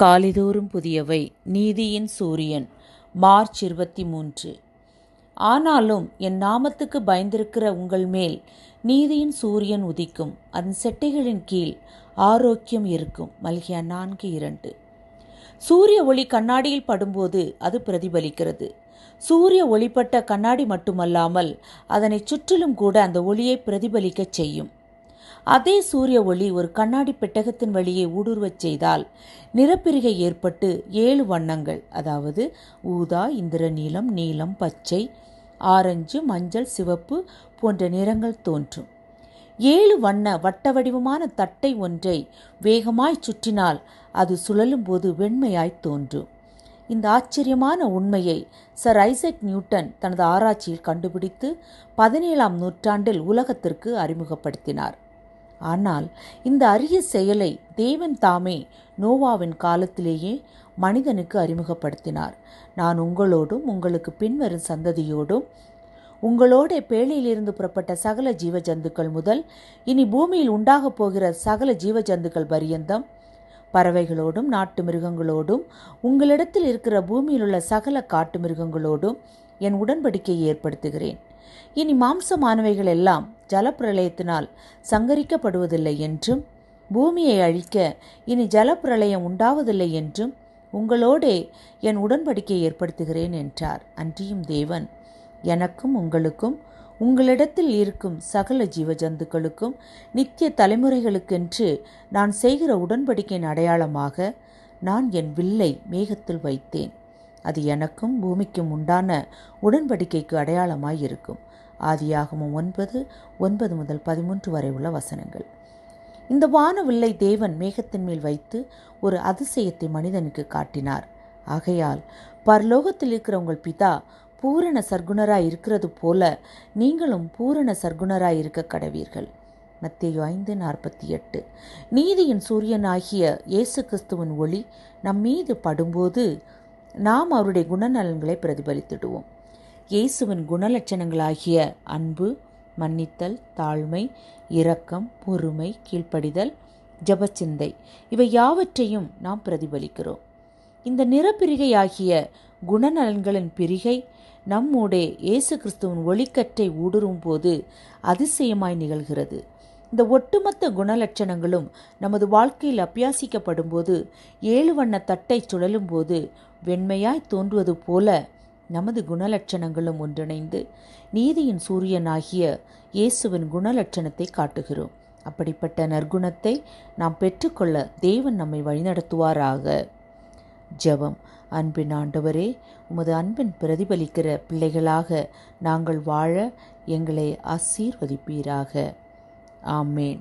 காலிதோறும் புதியவை. நீதியின் சூரியன். மார்ச் இருபத்தி மூன்று ஆனாலும் என் நாமத்துக்கு பயந்திருக்கிற உங்கள் மேல் நீதியின் சூரியன் உதிக்கும். அதன் செட்டைகளின் கீழ் ஆரோக்கியம் இருக்கும். மல்கியா நான்கு இரண்டு. சூரிய ஒளி கண்ணாடியில் படும்போது அது பிரதிபலிக்கிறது. சூரிய ஒளிப்பட்ட கண்ணாடி மட்டுமல்லாமல் அதனை சுற்றிலும் கூட அந்த ஒளியை பிரதிபலிக்கச் செய்யும். அதே சூரிய ஒளி ஒரு கண்ணாடி பெட்டகத்தின் வழியே ஊடுருவச் செய்தால் நிறப்பிரிகை ஏற்பட்டு ஏழு வண்ணங்கள் அதாவது ஊதா இந்திரநீலம் நீலம் பச்சை ஆரஞ்சு மஞ்சள் சிவப்பு போன்ற நிறங்கள் தோன்றும். ஏழு வண்ண வட்ட வடிவமான தட்டை ஒன்றை வேகமாய் சுற்றினால் அது சுழலும் போது வெண்மையாய் தோன்றும். இந்த ஆச்சரியமான உண்மையை சர் ஐசக் நியூட்டன் தனது ஆராய்ச்சியில் கண்டுபிடித்து பதினேழாம் நூற்றாண்டில் உலகத்திற்கு அறிமுகப்படுத்தினார். ஆனால் இந்த அரிய செயலை தேவன் தாமே நோவாவின் காலத்திலேயே மனிதனுக்கு அறிமுகப்படுத்தினார். நான் உங்களோடும் உங்களுக்கு பின்வரும் சந்ததியோடும் உங்களோட பேழையிலிருந்து புறப்பட்ட சகல ஜீவ ஜந்துக்கள் முதல் இனி பூமியில் உண்டாகப் போகிற சகல ஜீவ ஜந்துக்கள் பரியந்தம் பறவைகளோடும் நாட்டு மிருகங்களோடும் உங்களிடத்தில் இருக்கிற பூமியில் உள்ள சகல காட்டு மிருகங்களோடும் என் உடன்படிக்கையை ஏற்படுத்துகிறேன். இனி மாம்சமானவைகள் எல்லாம் ஜலப்பிரளயத்தினால் சங்கரிக்கப்படுவதில்லை என்றும் பூமியை அழிக்க இனி ஜலப்பிரளயம் உண்டாவதில்லை என்றும் உங்களோடே என் உடன்படிக்கை ஏற்படுத்துகிறேன் என்றார். அன்றியும் தேவன் எனக்கும் உங்களுக்கும் உங்களிடத்தில் இருக்கும் சகல ஜீவ ஜந்துக்களுக்கும் நித்திய தலைமுறைகளுக்கென்று நான் செய்கிற உடன்படிக்கையின் அடையாளமாக நான் என் வில்லை மேகத்தில் வைத்தேன். அது எனக்கும் பூமிக்கும் உண்டான உடன்படிக்கைக்கு அடையாளமாய் இருக்கும் ஆதியாகமும் ஒன்பது ஒன்பது முதல் பதிமூன்று வரை உள்ள வசனங்கள். இந்த வானவில்லை தேவன் மேகத்தின் மேல் வைத்து ஒரு அதிசயத்தை மனிதனுக்கு காட்டினார். ஆகையால் பரலோகத்தில் இருக்கிற உங்கள் பிதா பூரண சர்க்குணராக இருக்கிறது போல நீங்களும் பூரண சர்க்குணராக இருக்க கடவீர்கள். மத்திய ஐந்து நாற்பத்தி எட்டு. நீதியின் சூரியனாகிய இயேசு கிறிஸ்துவின் ஒளி நம் மீது படும்போது நாம் அவருடைய குணநலன்களை பிரதிபலித்திடுவோம். இயேசுவின் குணலட்சணங்களாகிய அன்பு மன்னித்தல் தாழ்மை இரக்கம் பொறுமை கீழ்ப்படிதல் ஜபச்சிந்தை இவை யாவற்றையும் நாம் பிரதிபலிக்கிறோம். இந்த நிறப்பிரிகையாகிய குணநலன்களின் பிரிகை நம்மூடே இயேசு கிறிஸ்துவின் ஒளிக்கற்றை ஊடுருவும் போது அதிசயமாய் நிகழ்கிறது. இந்த ஒட்டுமொத்த குணலட்சணங்களும் நமது வாழ்க்கையில் அபியாசிக்கப்படும் போது ஏழு வண்ண தட்டை சுழலும் போது வெண்மையாய் தோன்றுவது போல நமது குணலட்சணங்களும் ஒன்றிணைந்து நீதியின் சூரியனாகிய இயேசுவின் குணலட்சணத்தை காட்டுகிறோம். அப்படிப்பட்ட நற்குணத்தை நாம் பெற்றுக்கொள்ள தேவன் நம்மை வழிநடத்துவாராக. ஜெபம். அன்பின் ஆண்டவரே உமது அன்பின் பிரதிபலிக்கிற பிள்ளைகளாக நாங்கள் வாழ எங்களை ஆசீர்வதிப்பீராக. ஆமேன்.